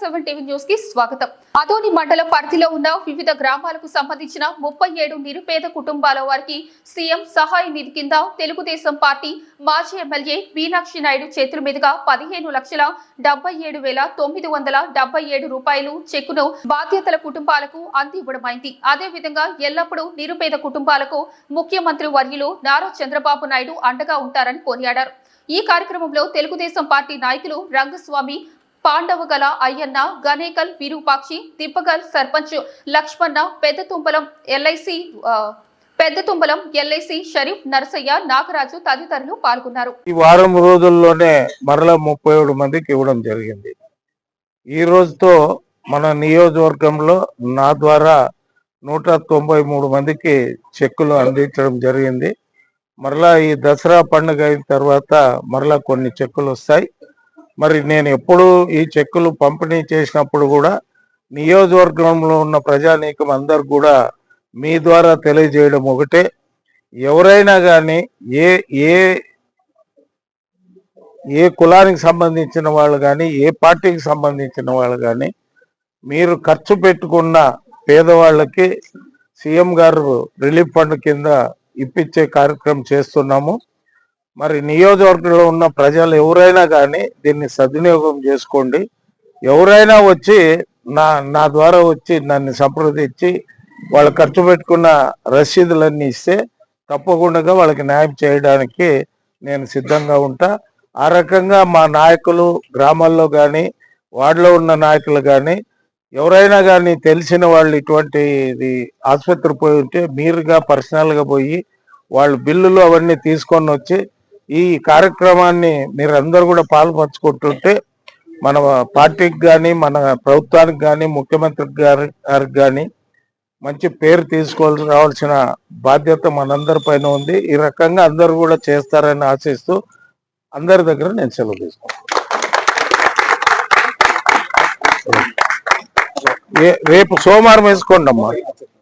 Seven TV న్యూస్కి స్వాగతం. అదోని మండలం పరిధిలో ఉన్న వివిధ గ్రామాలకు సంబంధించిన ముప్పై ఏడు నిరుపేద కుటుంబాల వారికి సీఎం సహాయ నిధి కింద తెలుగుదేశం పార్టీ మాజీ ఎమ్మెల్యే మీనాక్షి నాయుడు చేతుల మీదుగా పదిహేను లక్షల డెబ్బై ఏడు వేల తొమ్మిది వందల డెబ్బై ఏడు రూపాయలు చెక్కును బాధ్యతల కుటుంబాలకు అందివ్వడమైంది. అదేవిధంగా ఎల్లప్పుడూ నిరుపేద కుటుంబాలకు ముఖ్యమంత్రి వర్యులు నారా చంద్రబాబు నాయుడు అండగా ఉంటారని కొనియాడారు ఈ కార్యక్రమంలో తెలుగుదేశం పార్టీ నాయకులు రంగస్వామి పాండవగల అయ్యన్న గణేకల్ విరూపాక్షి తిప్పగల్ సర్పంచ్ లక్ష్మణ పెద్ద తుంపలం ఎల్ఐసి పెద్ద తుంబలం ఎల్ఐసి షరీఫ్ నరసయ్య నాగరాజు తదితరులు పాల్గొన్నారు. ఈ వారం రోజుల్లోనే మరలా ముప్పై ఏడు మందికి ఇవ్వడం జరిగింది. ఈ రోజుతో మన నియోజకవర్గంలో నా ద్వారా నూట తొంభై మూడు మందికి చెక్కులు అందించడం జరిగింది. మరలా ఈ దసరా పండుగ అయిన తర్వాత మరలా కొన్ని చెక్కులు వస్తాయి. మరి నేను ఎప్పుడు ఈ చెక్కులు పంపిణీ చేసినప్పుడు కూడా నియోజకవర్గంలో ఉన్న ప్రజానీకం అందరు కూడా మీ ద్వారా తెలియజేయడం ఒకటే. ఎవరైనా కానీ ఏ ఏ ఏ కులానికి సంబంధించిన వాళ్ళు కానీ ఏ పార్టీకి సంబంధించిన వాళ్ళు కానీ మీరు ఖర్చు పెట్టుకున్న పేదవాళ్ళకి సీఎం గారు రిలీఫ్ ఫండ్ కింద ఇప్పించే కార్యక్రమం చేస్తున్నాము. మరి నియోజకవర్గంలో ఉన్న ప్రజలు ఎవరైనా కానీ దీన్ని సద్వినియోగం చేసుకోండి. ఎవరైనా వచ్చి నా నా ద్వారా వచ్చి నన్ను సంప్రదించి వాళ్ళు ఖర్చు పెట్టుకున్న రసీదులన్నీ ఇస్తే తప్పకుండా వాళ్ళకి న్యాయం చేయడానికి నేను సిద్ధంగా ఉంటా. ఆ రకంగా మా నాయకులు గ్రామాల్లో కానీ వార్డులో ఉన్న నాయకులు కానీ ఎవరైనా కానీ తెలిసిన వాళ్ళు ఇటువంటి ఇది ఆసుపత్రి పోయి ఉంటే మీరుగా పర్సనల్గా పోయి వాళ్ళు బిల్లులు అవన్నీ తీసుకొని వచ్చి ఈ కార్యక్రమాన్ని మీరందరూ కూడా పాల్పంచుకుంటుంటే మన పార్టీకి కానీ మన ప్రభుత్వానికి కానీ ముఖ్యమంత్రి గారి గారికి కానీ మంచి పేరు తీసుకోవాల్సి రావాల్సిన బాధ్యత మనందరి పైన ఉంది. ఈ రకంగా అందరూ కూడా చేస్తారని ఆశిస్తూ అందరి దగ్గర నేను సెలవు తీసుకుంటాను రేపు సోమవారం వేసుకోండి అమ్మా